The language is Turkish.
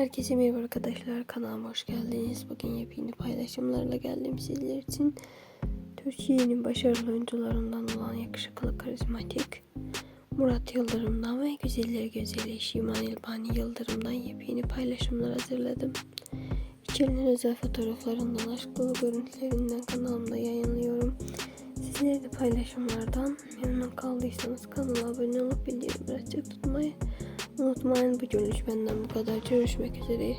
Herkese merhaba arkadaşlar kanalıma hoş geldiniz. Bugün yepyeni paylaşımlarla geldim sizler için. Türkiye'nin başarılı oyuncularından olan yakışıklı karizmatik Murat Yıldırım'dan ve güzeller güzeli Şimal İlbani Yıldırım'dan yepyeni paylaşımlar hazırladım. İçerinin özel fotoğraflarından, aşk dolu görüntülerinden kanalımda yayınlıyorum. Sizler de paylaşımlardan memnun kaldıysanız kanala abone olup bildirimleri unutmayın. Bu görüş benden bu kadar. Görüşmek üzere.